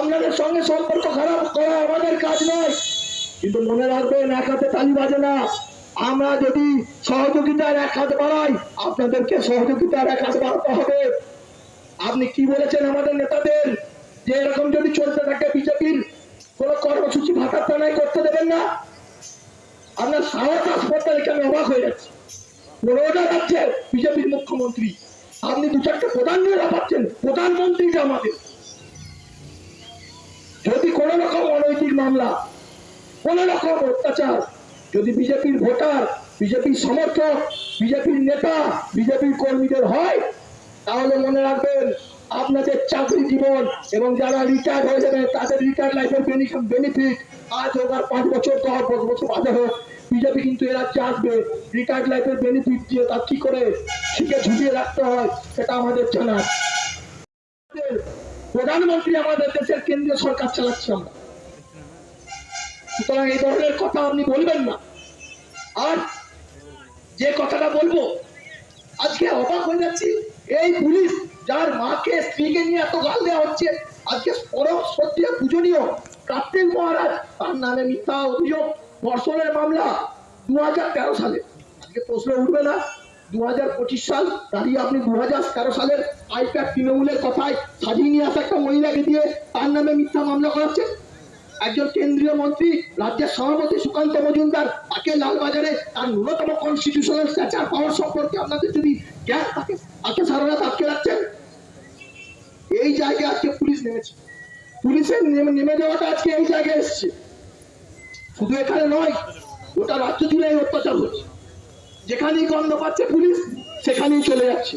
আপনাদের সঙ্গে সম্পর্ক খারাপ করা আমাদের কাজ নয়। কিন্তু মনে রাখবেন, এক হাতে তালি বাজে না। আমরা যদি সহযোগিতার এক হাত বাড়াই, আপনাদেরকে সহযোগিতার এক হাত বাড়াতে হবে। আপনি কি বলেছেন আমাদের নেতাদের? যে এরকম যদি চলতে থাকে বিজেপির, কোন কর্মসূচি ভাতার টানায় করতে দেবেন না? আপনার সাহস হাসপাতাল এখানে অবাক হয়ে যাচ্ছে? রোজা যাচ্ছে বিজেপির মুখ্যমন্ত্রী। আপনি দু চারটে প্রধান পাচ্ছেন প্রধানমন্ত্রীটা আমাদের। কোন রকম অনৈতিক মামলা কোন রকম অত্যাচার যদি বিজেপির ভোটার, বিজেপির সমর্থক, বিজেপির নেতা, বিজেপির কর্মীদের হয়, তাহলে মনে রাখবেন আপনাদের চাকরি জীবন এবং যারা রিটায়ার হয়ে যাবে, তাদের রিটায়ার লাইফের বেনিফিট আজ হোক আর পাঁচ বছর দশ দশ বছর বাদে হোক, বিজেপি কিন্তু এরা আসবে রিটায়ার্ড লাইফের বেনিফিট দিয়ে তা কি করে শিখে ঝুলিয়ে রাখতে হয়, সেটা আমাদের জানা আছে। প্রধানমন্ত্রী আমাদের দেশের কেন্দ্রীয় সরকার চালাচ্ছে আমরা। সুতরাং এই ধরনের কথা আপনি বলবেন না। আর যে কথাটা বলব, আজকে অবাক হয়ে যাচ্ছি, এই পুলিশ যার মাকে, স্ত্রীকে নিয়ে এত গাল দেওয়া হচ্ছে, আজকে পরম সত্যি পূজনীয় কার্তিক মহারাজ, তার নামে মিথ্যা অভিযোগ, ধর্ষণের মামলা দু হাজার তেরো সালে। আজকে প্রশ্ন উঠবে না। দু সাল, দাঁড়িয়ে আপনি দু হাজার তেরো সালের আইপ্যাক তৃণমূলের কথায় সাজিয়ে নিয়ে আসা একটা মহিলাকে দিয়ে তার নামে মিথ্যা মামলা করাচ্ছে একজন কেন্দ্রীয় মন্ত্রী, রাজ্যের সভাপতি সুকান্ত মজুমদার, তাকে লালবাজারে তার ন্যূনতম কনস্টিটিউশনাল স্ট্যাচার পাওয়ার সম্পর্কে আপনাদের যদি জ্ঞান থাকে, তাকে সারা রাত আটকে রাখছেন। এই জায়গায় আজকে পুলিশ নেমেছে। পুলিশের নেমে যাওয়াটা আজকে এই জায়গায় এসছে। শুধু এখানে নয়, গোটা রাজ্য জুড়ে অত্যাচার হচ্ছে। যেখানেই গন্ধ পাচ্ছে পুলিশ সেখানেই চলে যাচ্ছে।